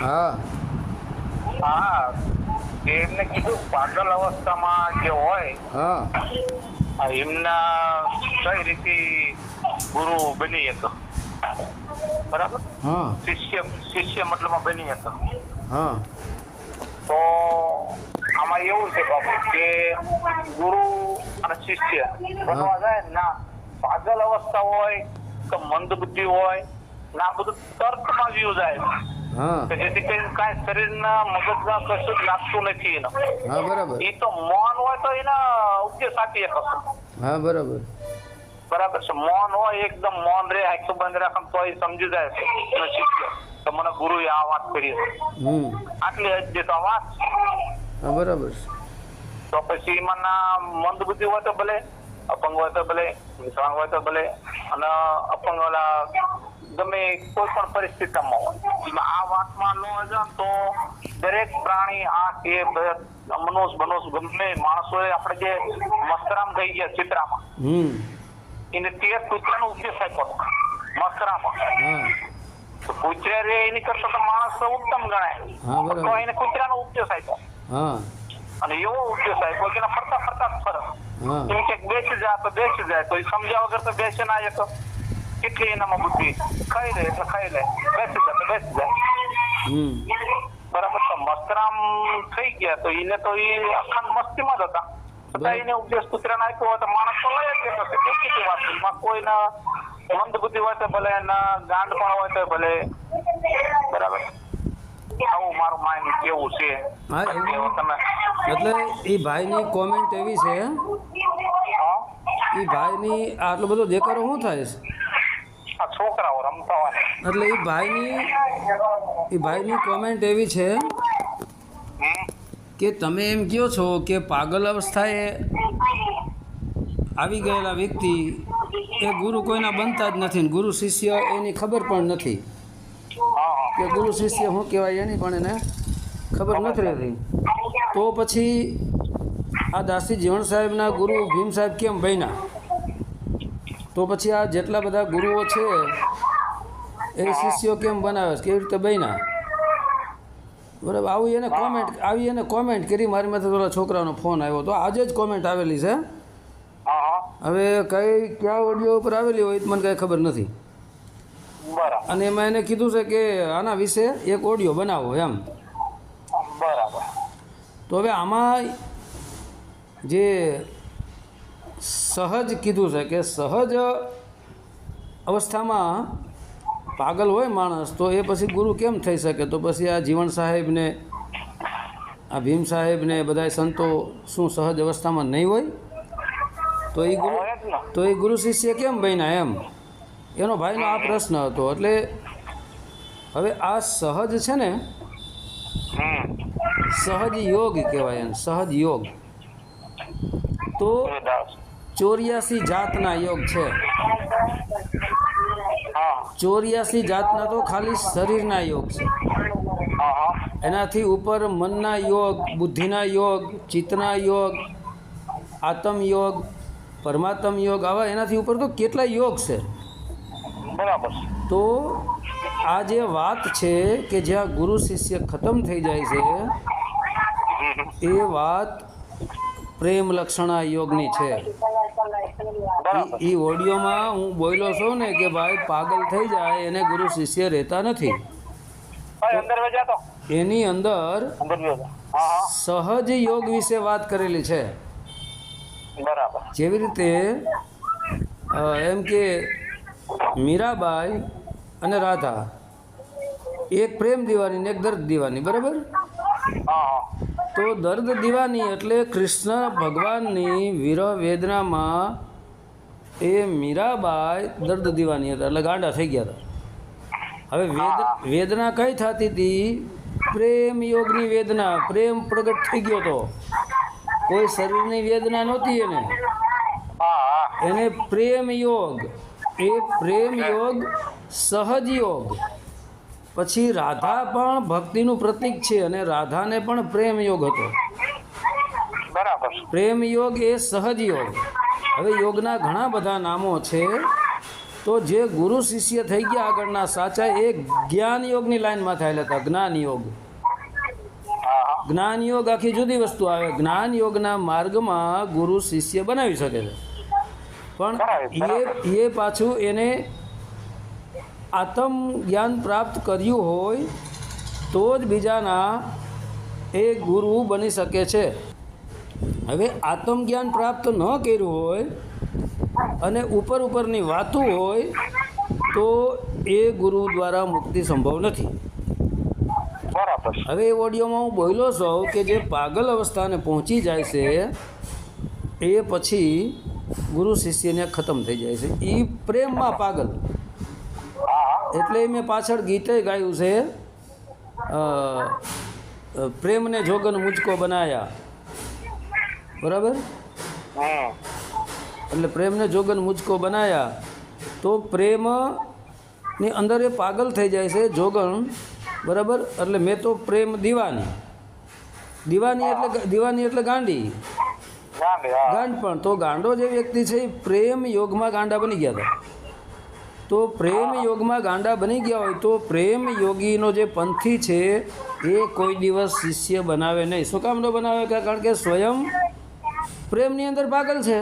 હા. હા. એમને કીધું પાગલ અવસ્થામાં જે હોય હા. એમના કઈ રીતે ગુરુ બની હતો? બરાબર? હા. શિષ્ય શિષ્ય મતલબ બની હતો. હા. તો આમાં એવું છે બાપુ કે ગુરુ અને શિષ્ય બનવા જાય ના પાગલ અવસ્થા હોય કે મંદ બુદ્ધિ હોય ના બધું તર્કમાં વ્યૂ જાય હા કે જેથી કરીને કાંઈ શરીરના મગજમાં કશું જ લાગતું નથી એનો. હા બરાબર. એ તો મૌન હોય તો એના ઉપદેશ આપી શકો હા બરાબર. બરાબર છે. મૌન હોય એકદમ મૌન રે આંખો બંધ રાખે તો એ સમજી જાય છે. તો મને ગુરુએ આ વાત કરી આટલી હજી તો વાત હા બરાબર છે. તો પછી એમાંના મંદ બુદ્ધિ હોય તો ભલે અપંગ હોય તો ભલે વિકલાંગ હોય તો ભલે અને અપંગ ઓલા ગમે કોઈ પણ પરિસ્થિતિમાં હોય. આ વાતમાં ન હોય તો દરેક પ્રાણી આ કે બ- મનુષ્ય મનુષ્ય ગમે માણસો આપણે જે મસ્તરામ થઈ ગયા ચિત્રામાં. એને તે કૂતરાનો ઉપદેશ આપ્યો. મસ્તરામાં કૂતરા રે એની કરતા તો માણસ ઉત્તમ ગણાય. તો એને કૂતરાનો ઉપદેશ આપ્યો. અને એવો ઉપદેશ આપ્યો કે એના ફરતા ફરતા જ ફરે. હા. એમ કે બેસી જાય તો બેસી જાય. તો એ સમજ્યા વગર તો બેસી ના શકે. કેટલી એનામાં બુદ્ધિ ખાઈ લે એટલે ખાઈ લે બેસી જાય બેસી જાય બરાબર તો મસ્તરામ થઈ ગયા તો એને તો એ અખંડ મસ્તીમાં જ હતા છતાં. એને ઉપદેશ પુત્રને આપ્યો હોય તો માણસ તો લઈ જ લેતો કેટલી વાત. એમાં કોઈના મંદ બુદ્ધિ હોય તો ભલે એના ગાંડ પણ હોય તો ભલે બરાબર આવું મારું માઇન્ડ કેવું છે એટલે એ ભાઈની કોમેન્ટ એવી છે હા? એ ભાઈની આટલો બધો દેખાડો શું થાય છે આ છોકરાઓ રમતા હોય એટલે એ ભાઈની એ ભાઈની કોમેન્ટ એવી છે કે તમે એમ કહો છો કે પાગલ અવસ્થાએ આવી ગયેલા વ્યક્તિ એ ગુરુ કોઈના બનતા જ નથી ગુરુ શિષ્ય એની ખબર પણ નથી. કે ગુરુ શિષ્ય શું કહેવાય એની પણ એને ખબર નથી રહેતી. તો પછી આ દાસી જીવણ સાહેબના ગુરુ ભીમ સાહેબ કેમ બન્યા તો પછી આ જેટલા બધા ગુરુઓ છે એ શિષ્યો કેમ બનાવે છે? કેવી રીતે બન્યા? બરાબર આવી એને કોમેન્ટ આવી એને કોમેન્ટ કરી મારી માથે પેલા છોકરાનો ફોન આવ્યો. તો આજે જ કોમેન્ટ આવેલી છે. હવે કઈ કયા ઓડિયો ઉપર આવેલી હોય એ મને કાંઈ ખબર નથી. અને એમાં એને કીધું છે કે આના વિશે એક ઓડિયો બનાવો એમ. બરાબર. તો હવે આમાં જે સહજ કીધું છે કે સહજ અવસ્થામાં પાગલ હોય માણસ તો એ પછી ગુરુ કેમ થઈ શકે? તો પછી આ જીવન સાહેબને આ ભીમ સાહેબને બધા સંતો શું સહજ અવસ્થામાં નહીં હોય? તો એ ગુરુ તો એ ગુરુ શિષ્ય કેમ બન્યા એમ? એનો ભાઈનો આ પ્રશ્ન હતો. એટલે હવે આ સહજ છે ને સહજ યોગ કહેવાય એમ સહજ યોગ. તો. ચોર્યાસી જાતના યોગ છે. ચોર્યાસી જાતના તો ખાલી શરીરના યોગ છે. એનાથી ઉપર મનના યોગ બુદ્ધિના યોગ ચિત્તના યોગ આત્મ યોગ પરમાત્મ યોગ આવા એનાથી ઉપર તો કેટલા યોગ છે? બરાબર. તો આ જે વાત છે કે જ્યાં ગુરુ શિષ્ય ખતમ થઈ જાય છે એ વાત પ્રેમ લક્ષણા યોગની છે. એ ઓડિયોમાં હું બોલ્યો છું ને કે ભાઈ પાગલ થઈ જાય એને ગુરુ શિષ્ય રહેતા નથી. એની અંદર સહજ યોગ વિશે વાત કરેલી છે. જેવી રીતે એમ કે મીરાબાઈ અને રાધા એક પ્રેમ દીવાની ને એક દર્દ દીવાની બરાબર? તો દર્દ દીવાની એટલે કૃષ્ણ ભગવાનની વિરહ વેદનામાં એ મીરાબાઈ દર્દ દીવાની હતા, એટલે ગાંડા થઈ ગયા હતા. હવે વેદ, વેદના કઈ થતી હતી? પ્રેમ યોગની વેદના, પ્રેમ પ્રગટ થઈ ગયો હતો કોઈ શરીરની વેદના નહોતી એને. એને પ્રેમ યોગ, એ પ્રેમ યોગ સહજ યોગ. પછી રાધા પણ ભક્તિનું પ્રતીક છે અને રાધાને પણ પ્રેમ યોગ હતો. બરાબર. પ્રેમ યોગ એ સહજ યોગ. હવે યોગના ઘણા બધા નામો છે. તો જે ગુરુ શિષ્ય થઈ ગયા આગળના સાચા એ જ્ઞાન યોગની લાઈનમાં થયેલા હતા. જ્ઞાન યોગ. જ્ઞાન યોગ આખી જુદી વસ્તુ આવે. જ્ઞાન યોગના માર્ગમાં ગુરુ શિષ્ય બનાવી શકે છે. પણ એ એ પાછું એને આત્મ જ્ઞાન પ્રાપ્ત કર્યું હોય તો જ બીજાના એ ગુરુ બની શકે છે. હવે આત્મજ્ઞાન પ્રાપ્ત ન કર્યું હોય અને ઉપર ઉપરની વાતો હોય તો એ ગુરુ દ્વારા મુક્તિ સંભવ નથી. હવે એ ઓડિયોમાં હું બોલ્યો છું કે જે પાગલ અવસ્થાને પહોંચી જાય છે એ પછી ગુરુ શિષ્યને ખતમ થઈ જાય છે. એ પ્રેમમાં પાગલ. એટલે મેં પાછળ ગીતે ગાયું છે. પ્રેમને જોગન મુજકો બનાયા. બરાબર? એટલે પ્રેમને જોગન મુજકો બનાયા તો પ્રેમની અંદર એ પાગલ થઈ જાય છે જોગણ બરાબર? એટલે મેં તો પ્રેમ દીવાની. દીવાની એટલે દીવાની એટલે ગાંડી. ગાંડ પણ તો ગાંડો જે વ્યક્તિ છે એ પ્રેમ યોગમાં ગાંડા બની ગયા હતા. તો પ્રેમ યોગમાં ગાંડા બની ગયા હોય તો પ્રેમ યોગીનો જે પંથી છે એ કોઈ દિવસ શિષ્ય બનાવે નહીં. શું કામ ન બનાવે? કારણ કે સ્વયં પ્રેમની અંદર પાગલ છે.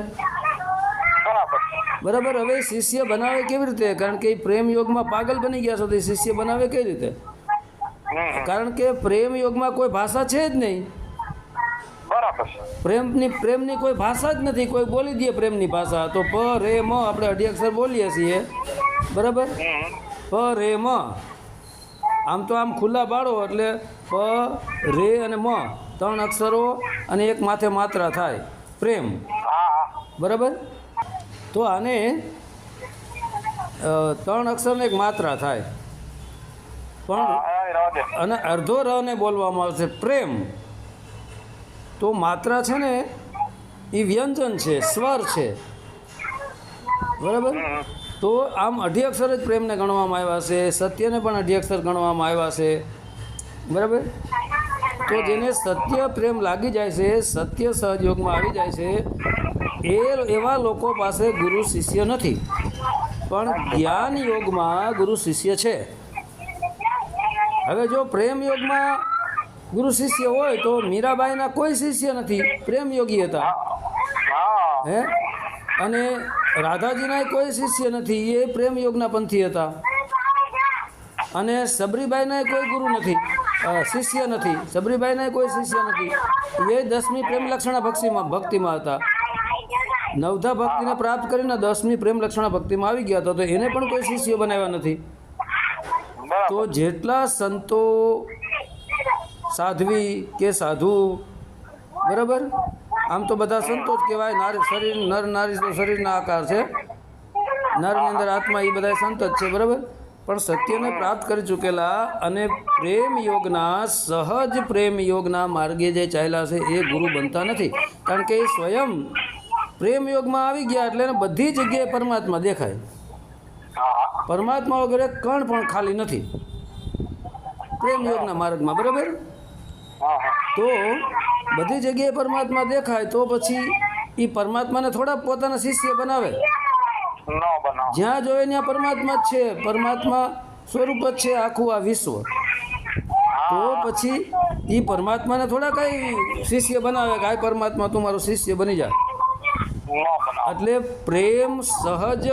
બરાબર. હવે શિષ્ય બનાવે કેવી રીતે? કારણ કે પ્રેમ યોગમાં પાગલ બની ગયા છો તો એ શિષ્ય બનાવે કઈ રીતે? કારણ કે પ્રેમ યોગમાં કોઈ ભાષા છે જ નહીં. પ્રેમની પ્રેમની કોઈ ભાષા જ નથી. કોઈ બોલી દે પ્રેમની ભાષા. તો પ રે મ આપણે અઢી અક્ષર બોલીએ છીએ. બરાબર? પ, રે, મ. આમ તો આમ ખુલ્લા બાળો એટલે પ, રે અને મ ત્રણ અક્ષરો અને એક માથે માત્રા થાય. પ્રેમ. બરાબર? તો આને ત્રણ અક્ષરને એક માત્રા થાય. પણ અને અડધો રને બોલવામાં આવશે પ્રેમ. તો માત્રા છે ને એ વ્યંજન છે, સ્વર છે. બરાબર? તો આમ અઢી અક્ષર જ પ્રેમને ગણવામાં આવ્યા છે સત્યને પણ અઢી અક્ષર ગણવામાં આવ્યા છે. બરાબર? તો જેને સત્ય પ્રેમ લાગી જાય છે સત્ય સહયોગમાં આવી જાય છે એ એવા લોકો પાસે ગુરુ શિષ્ય નથી. પણ જ્ઞાન યોગમાં ગુરુ શિષ્ય છે. હવે જો પ્રેમ યોગમાં ગુરુ શિષ્ય હોય તો મીરાબાઈના કોઈ શિષ્ય નથી. પ્રેમ યોગી હતા. હે? અને રાધાજીના કોઈ શિષ્ય નથી એ પ્રેમ યોગના પંથી હતા. અને સબરીબાઈના કોઈ ગુરુ નથી. શિષ્ય નથી. સબરીબાઈના કોઈ શિષ્ય નથી. એ દસમી પ્રેમ લક્ષણા ભક્તિમાં ભક્તિમાં હતા. નવધા ભક્તિને પ્રાપ્ત કરીને દસમી પ્રેમ લક્ષણા ભક્તિમાં આવી ગયા હતા તો એને પણ કોઈ શિષ્ય બનાવ્યા નથી. તો જેટલા સંતો સાધ્વી કે સાધુ બરાબર? આમ તો બધા સંતો જ કહેવાય. નારી શરીર નર નારી તો શરીરના આકાર છે. નરની અંદર આત્મા એ બધા સંત જ છે બરાબર? પણ સત્યને પ્રાપ્ત કરી ચૂકેલા અને પ્રેમ યોગના સહજ પ્રેમ યોગના માર્ગે જે ચાલ્યા છે એ ગુરુ બનતા નથી. કારણ કે એ સ્વયં પ્રેમ યોગમાં આવી ગયા એટલે બધી જગ્યાએ પરમાત્મા દેખાય. પરમાત્મા વગેરે કણ પણ ખાલી નથી. પ્રેમ યોગના માર્ગમાં બરાબર? તો બધી જગ્યાએ પરમાત્મા દેખાય તો પછી એ પરમાત્માને થોડા પોતાના શિષ્ય બનાવે. જ્યાં જોવે ત્યાં પરમાત્મા જ છે પરમાત્મા સ્વરૂપ જ છે આખું આ વિશ્વ. તો પછી એ પરમાત્માને થોડા કઈ શિષ્ય બનાવે કે આ પરમાત્મા તું મારો શિષ્ય બની જાય એટલે પ્રેમ સહજ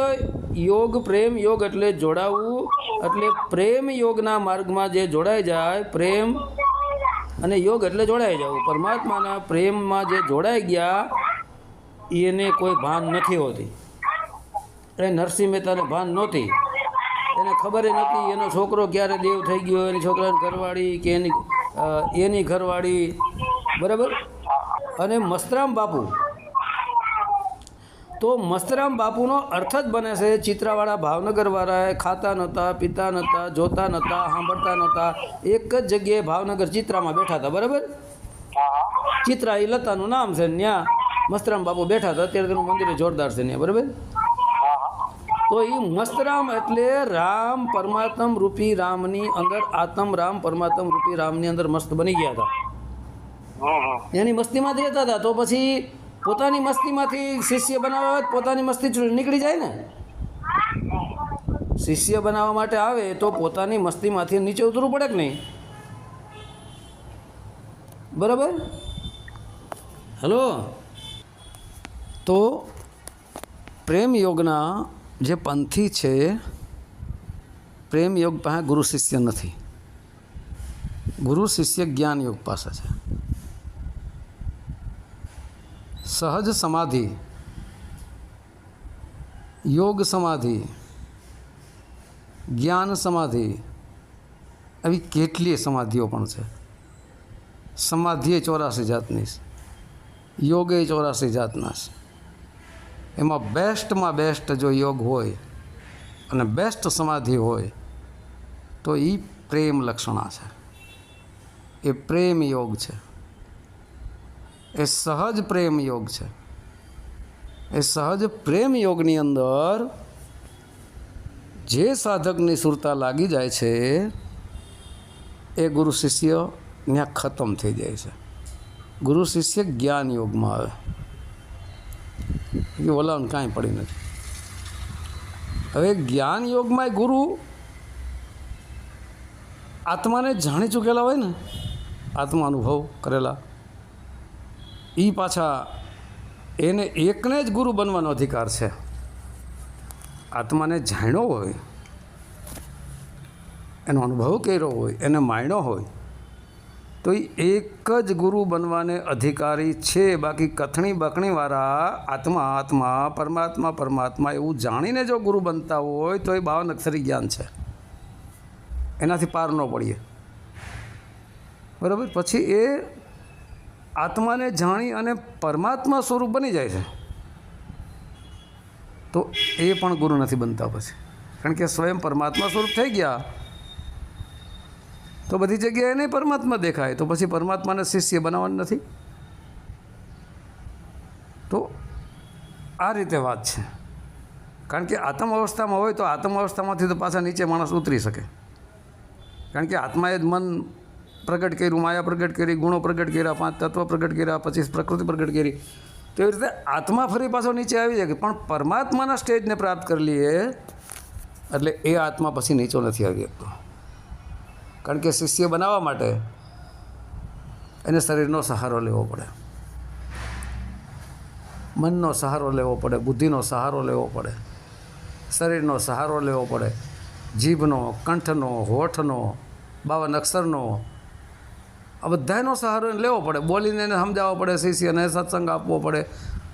યોગ પ્રેમ યોગ એટલે જોડાવવું એટલે પ્રેમ યોગના માર્ગમાં જે જોડાઈ જાય પ્રેમ અને યોગ એટલે જોડાઈ જવું. પરમાત્માના પ્રેમમાં જે જોડાઈ ગયા એને કોઈ ભાન નથી હોતી. એ નરસિંહ મહેતાને ભાન નહોતી. એને ખબર નથી એનો છોકરો ક્યારે દેવ થઈ ગયો, એની છોકરાની ઘરવાળી કે એની એની ઘરવાળી. બરાબર? અને મસ્તરામ બાપુ તો મસ્તરામ બાપુનો અર્થ જ બને છે. ચિત્રાવાળા ભાવનગરવાળાએ ખાતા નહોતા પીતા નહોતા જોતા નહોતા સાંભળતા નહોતા. એક જ જગ્યાએ ભાવનગર ચિત્રામાં બેઠા હતા બરાબર? ચિત્રા એ લતાનું નામ છે ત્યાં. મસ્તરામ બાપુ બેઠા હતા અત્યારે તેનું મંદિર જોરદાર છે ત્યાં બરાબર? તો એ મસ્તરામ એટલે રામ પરમાત્મ રૂપી રામની અંદર આત્મ રામ પરમાત્મ રૂપી રામની અંદર મસ્ત બની ગયા હતા. એની મસ્તીમાં જ રહેતા હતા તો પછી પોતાની મસ્તીમાંથી શિષ્ય બનાવવા હોય પોતાની મસ્તી નીકળી જાય ને? શિષ્ય બનાવવા માટે આવે તો પોતાની મસ્તીમાંથી નીચે ઉતરવું પડે કે નહીં? બરાબર? હલો? તો પ્રેમ યોગના જે પંથી છે, પ્રેમ યોગ પાસે ગુરુ શિષ્ય નથી. ગુરુ શિષ્ય જ્ઞાન યોગ પાસે છે. સહજ સમાધિ યોગ સમાધિ જ્ઞાન સમાધિ આવી કેટલીય સમાધિઓ પણ છે સમાધિએ ચોરાસી જાતની છે યોગે ચોરાસી જાતના છે એમાં બેસ્ટમાં બેસ્ટ જો યોગ હોય અને બેસ્ટ સમાધિ હોય તો એ પ્રેમ લક્ષણા છે એ પ્રેમ યોગ છે એ સહજ પ્રેમ યોગ છે. એ સહજ પ્રેમ યોગની અંદર જે સાધકની સુરતા લાગી જાય છે, એ ગુરુ શિષ્ય ત્યાં ખતમ થઈ જાય છે. ગુરુ શિષ્ય જ્ઞાન યોગમાં આવે. એ ઓલાને કાંઈ પડી નથી. હવે જ્ઞાન યોગમાં ગુરુ આત્માને જાણી ચૂકેલા હોય ને આત્મા અનુભવ કરેલા એ પાછા એને એકને જ ગુરુ બનવાનો અધિકાર છે. આત્માને જાણ્યો હોય, એનો અનુભવ કર્યો હોય, એને માણ્યો હોય, તો એ એક જ ગુરુ બનવાને અધિકારી છે. બાકી કથણી બકણીવાળા આત્મા આત્મા, પરમાત્મા પરમાત્મા એવું જાણીને જો ગુરુ બનતા હોય, તો એ બાવન અક્ષરી જ્ઞાન છે. એનાથી પાર ન પડીએ. બરાબર? પછી એ આત્માને જાણી અને પરમાત્મા સ્વરૂપ બની જાય છે. તો એ પણ ગુરુ નથી બનતા પછી. કારણ કે સ્વયં પરમાત્મા સ્વરૂપ થઈ ગયા, તો બધી જગ્યાએ નહીં પરમાત્મા દેખાય, તો પછી પરમાત્માને શિષ્ય બનાવવાનું નથી. તો આ રીતે વાત છે. કારણ કે આત્મ અવસ્થામાં હોય તો આત્મ અવસ્થામાંથી તો પાછા નીચે માણસ ઉતરી શકે. કારણ કે આત્માએ જ મન પ્રગટ કર્યું, માયા પ્રગટ કરી, ગુણો પ્રગટ કર્યા, પાંચ તત્વ પ્રગટ કર્યા, પછી પ્રકૃતિ પ્રગટ કરી. તો એવી રીતે આત્મા ફરી પાછો નીચે આવી જાય પણ પરમાત્માના સ્ટેજને પ્રાપ્ત કરી લઈએ એટલે એ આત્મા પછી નીચો નથી આવી શકતો. કારણ કે શિષ્ય બનાવવા માટે એને શરીરનો સહારો લેવો પડે. મનનો સહારો લેવો પડે, બુદ્ધિનો સહારો લેવો પડે, શરીરનો સહારો લેવો પડે, જીભનો, કંઠનો, હોઠનો, બાવન અક્ષરનો આ બધાનો સહારો એને લેવો પડે. બોલીને એને સમજાવવો પડે, શિષ્યને સત્સંગ આપવો પડે.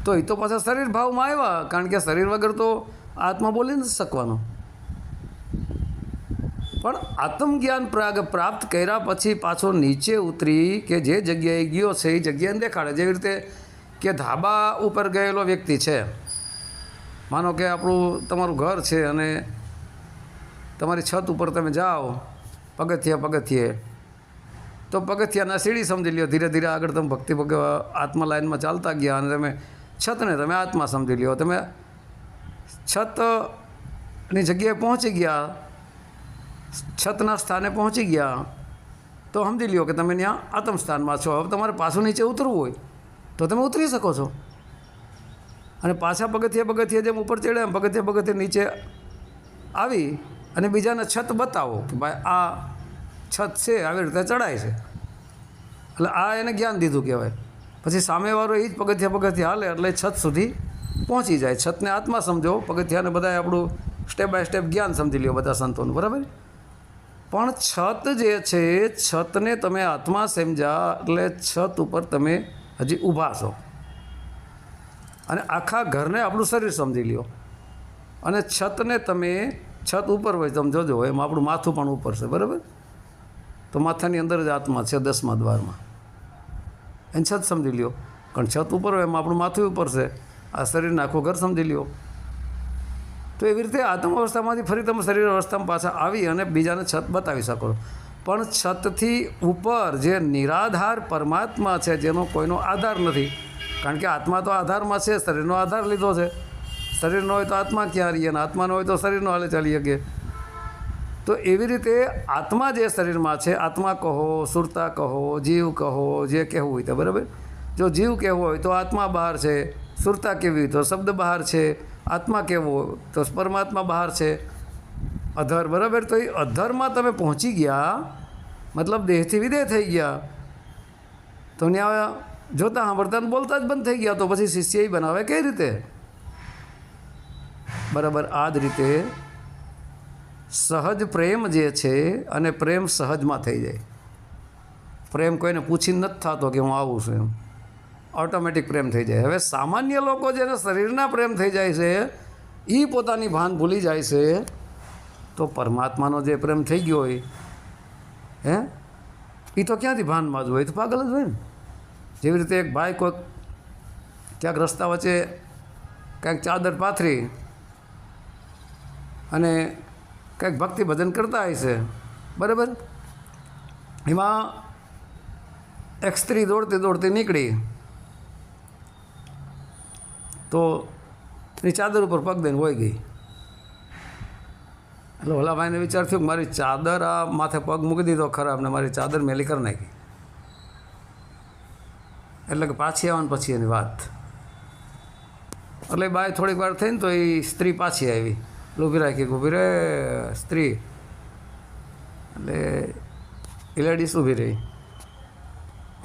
તો એ તો પાછા શરીર ભાવમાં આવ્યા. કારણ કે શરીર વગર તો આત્મા બોલી નથી શકવાનો. પણ આત્મજ્ઞાન પ્રાગ પ્રાપ્ત કર્યા પછી પાછો નીચે ઉતરી કે જે જગ્યાએ ગયો છે એ જગ્યાને દેખાડે. જેવી રીતે કે ધાબા ઉપર ગયેલો વ્યક્તિ છે. માનો કે આપણું તમારું ઘર છે અને તમારી છત ઉપર તમે જાઓ, પગથિયે પગથિયે તો પગથિયાના સીડી સમજી લ્યો, ધીરે ધીરે આગળ તમે ભક્તિ આત્મા લાઈનમાં ચાલતા ગયા અને તમે છતને તમે આત્મા સમજી લ્યો. તમે છતની જગ્યાએ પહોંચી ગયા, છતના સ્થાને પહોંચી ગયા, તો સમજી લ્યો કે તમે ત્યાં આત્મ સ્થાનમાં છો. હવે તમારે પાછું નીચે ઉતરવું હોય તો તમે ઉતરી શકો છો. અને પાછા પગથિયે પગથિયે જેમ ઉપર ચડ્યા એમ પગથિયે પગથિયે નીચે આવી અને બીજાને છત બતાવો કે ભાઈ આ છત છે આવી રીતે ચડાય છે. એટલે આ એને જ્ઞાન દીધું કહેવાય. પછી સામેવાળો એ જ પગથિયા પગથિયા હાલે એટલે છત સુધી પહોંચી જાય. છતને આત્મા સમજો, પગથિયાને બધાએ આપણું સ્ટેપ બાય સ્ટેપ જ્ઞાન સમજી લ્યો બધા સંતોનું, બરાબર? પણ છત જે છે, છતને તમે આત્મા સમજ્યા એટલે છત ઉપર તમે હજી ઊભા છો. અને આખા ઘરને આપણું શરીર સમજી લ્યો. અને છતને તમે છત ઉપર હોય, તમે જોજો, એમાં આપણું માથું પણ ઉપર છે, બરાબર? તો માથાની અંદર જ આત્મા છે દસમા દ્વારમાં. એને છત સમજી લ્યો. કારણ છત ઉપર હોય એમાં આપણું માથું ઉપર છે. આ શરીરને આખું ઘર સમજી લ્યો. તો એવી રીતે આત્મ અવસ્થામાંથી ફરી તમે શરીર અવસ્થામાં પાછા આવી અને બીજાને છત બતાવી શકો પણ છતથી ઉપર જે નિરાધાર પરમાત્મા છે, જેનો કોઈનો આધાર નથી. કારણ કે આત્મા તો આધારમાં છે, શરીરનો આધાર લીધો છે. શરીરનો હોય તો આત્મા ક્યાં રહીએ અને આત્માનો હોય તો શરીરનો હાલે ચાલી શકે. તો એવી રીતે આત્મા જે શરીરમાં છે, આત્મા કહો, સુરતા કહો, જીવ કહો, જે કહેવું હોય તો, બરાબર? જો જીવ કહેવો હોય તો આત્મા બહાર છે, સુરતા કેવી હોય તો શબ્દ બહાર છે, આત્મા કેવો હોય તો પરમાત્મા બહાર છે. અધર, બરાબર? તો એ અધરમાં તમે પહોંચી ગયા, મતલબ દેહથી વિદેહ થઈ ગયા. તો ત્યાં જોતા સાંભળતા ને બોલતા જ બંધ થઈ ગયા, તો પછી શિષ્ય ય બનાવે કઈ રીતે? બરાબર, આ જ રીતે સહજ પ્રેમ જે છે અને પ્રેમ સહજમાં થઈ જાય. પ્રેમ કોઈને પૂછી નથી થતો કે હું આવું છું એમ. ઓટોમેટિક પ્રેમ થઈ જાય. હવે સામાન્ય લોકો જેને શરીરના પ્રેમ થઈ જાય છે એ પોતાની ભાન ભૂલી જાય છે, તો પરમાત્માનો જે પ્રેમ થઈ ગયો હોય, હે? એ તો ક્યાંથી ભાનમાં જ હોય? તો પાગલ જ હોય ને. જેવી રીતે એક ભાઈ કોઈક ક્યાંક રસ્તા વચ્ચે ક્યાંક ચાદર પાથરી અને કંઈક ભક્તિ ભજન કરતા હોય છે. બરાબર? એમાં એક સ્ત્રી દોડતી દોડતી નીકળી. તો એની ચાદર ઉપર પગ દઈને હોઈ ગઈ. એટલે ઓલા ભાઈને વિચાર થયો કે મારી ચાદર આ માથે પગ મૂકી દીધો ખરાબ ને મારી ચાદર મેલી કરી નાખી. એટલે કે પાછી આવવાની પછી એની વાત. એટલે બાય થોડીક વાર થઈને તો એ સ્ત્રી પાછી આવી. એટલે ઊભી રાખી ઊભી રહે, સ્ત્રી. એટલે એ લેડીસ ઊભી રહી.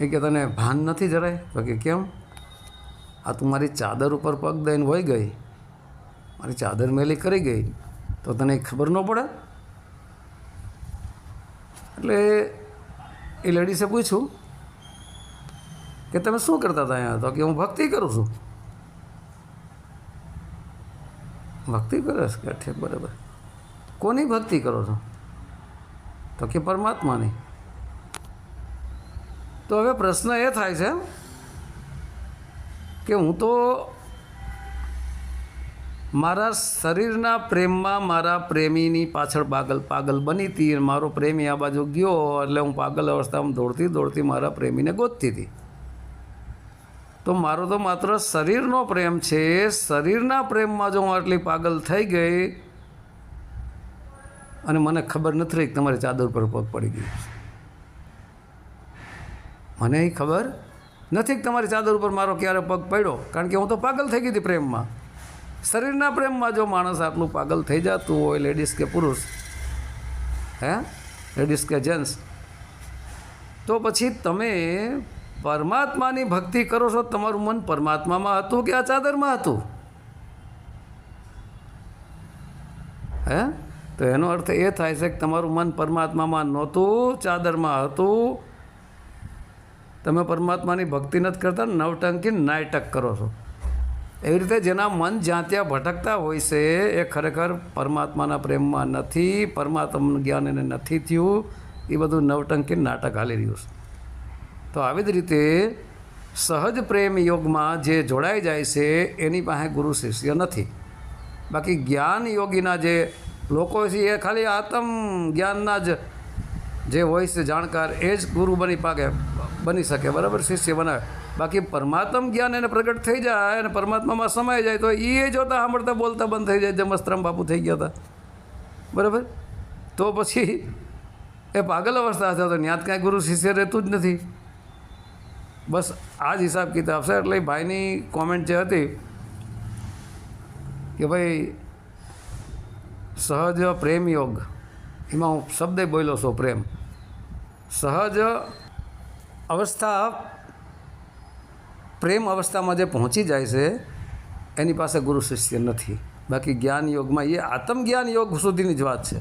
એ કે તને ભાન નથી જરાય? તો કે કેમ? આ તું મારી ચાદર ઉપર પગ દઈને વહી ગઈ. મારી ચાદર મેલી કરી ગઈ. તો તને ખબર ન પડે? એટલે એ લેડીસે પૂછ્યું કે તમે શું કરતા હતા અહીંયા? તો કે હું ભક્તિ કરું છું. ભક્તિ કરે છે? કે ઠીક બરાબર. કોની ભક્તિ કરો છો? તો કે પરમાત્માની. તો હવે પ્રશ્ન એ થાય છે કે હું તો મારા શરીરના પ્રેમમાં મારા પ્રેમીની પાછળ પાગલ પાગલ બની હતી મારો પ્રેમી આ બાજુ ગયો એટલે હું પાગલ અવસ્થામાં દોડતી દોડતી મારા પ્રેમીને ગોતતી હતી. તો મારો તો માત્ર શરીરનો પ્રેમ છે. શરીરના પ્રેમમાં જો હું આટલી પાગલ થઈ ગઈ અને મને ખબર નથી રહી કે તમારી ચાદર પર પગ પડી ગયો મને એ ખબર નથી કે તમારી ચાદર ઉપર મારો ક્યારે પગ પડ્યો, કારણ કે હું તો પાગલ થઈ ગઈ હતી પ્રેમમાં. શરીરના પ્રેમમાં જો માણસ આટલું પાગલ થઈ જતું હોય લેડીઝ કે પુરુષ, હે? લેડીઝ કે જેન્ટ્સ તો પછી તમે પરમાત્માની ભક્તિ કરો છો, તમારું મન પરમાત્મામાં હતું કે આ ચાદરમાં હતું? હે? તો એનો અર્થ એ થાય છે કે તમારું મન પરમાત્મામાં નહોતું, ચાદરમાં હતું. તમે પરમાત્માની ભક્તિ નથી કરતા, નવટંકી નાટક કરો છો. એવી રીતે જેના મન જ્યાં ત્યાં ભટકતા હોય છે, એ ખરેખર પરમાત્માના પ્રેમમાં નથી, પરમાત્માનું જ્ઞાન એને નથી થયું. એ બધું નવટંકી નાટક હાલી રહ્યું છે. તો આવી જ રીતે સહજ પ્રેમ યોગમાં જે જોડાઈ જાય છે, એની પાસે ગુરુ શિષ્ય નથી. બાકી જ્ઞાન યોગીના જે લોકો છે, એ ખાલી આત્મ જ્ઞાનના જ જે હોય છે જાણકાર, એ જ ગુરુ બની પાકે, બની શકે, બરાબર શિષ્ય બનાવે. બાકી પરમાત્મ જ્ઞાન એને પ્રગટ થઈ જાય અને પરમાત્મામાં સમાઈ જાય, તો એ જોતા સાંભળતા, બોલતા બંધ થઈ જાય, જમસ્ત્રમ બાપુ થઈ ગયા હતા. બરાબર? તો પછી એ પાગલ અવસ્થા હતા તો ત્યાં જ કાંઈ ગુરુ શિષ્ય રહેતું જ નથી. બસ આ જ હિસાબ કિતાબ છે. એટલે ભાઈની કોમેન્ટ જે હતી કે ભાઈ, સહજ પ્રેમ યોગ. એમાં હું શબ્દે બોલ્યો છું, પ્રેમ. સહજ અવસ્થા, પ્રેમ અવસ્થામાં જે પહોંચી જાય છે, એની પાસે ગુરુ શિષ્ય નથી. બાકી જ્ઞાન યોગમાં એ આત્મજ્ઞાન યોગ સુધીની જ વાત છે.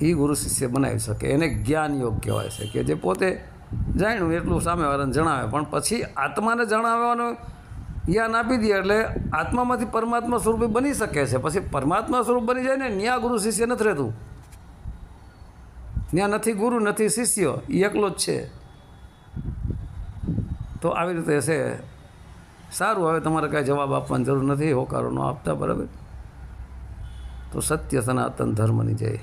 એ ગુરુ શિષ્ય બનાવી શકે. એને જ્ઞાન યોગ કહેવાય છે, કે જે પોતે જાણ્યું એટલું સામેવાળાને જણાવે. પણ પછી આત્માને જણાવવાનું જ્ઞાન આપી દે એટલે આત્મામાંથી પરમાત્મા સ્વરૂપે બની શકે છે. પછી પરમાત્મા સ્વરૂપ બની જાય ને ત્યાં ગુરુ શિષ્ય નથી રહેતું. ત્યાં નથી ગુરુ, નથી શિષ્ય એ એકલો જ છે. તો આવી રીતે છે. સારું, હવે તમારે કાંઈ જવાબ આપવાની જરૂર નથી, હોકારો ન આપતા, બરાબર? તો સત્ય સનાતન ધર્મની જય.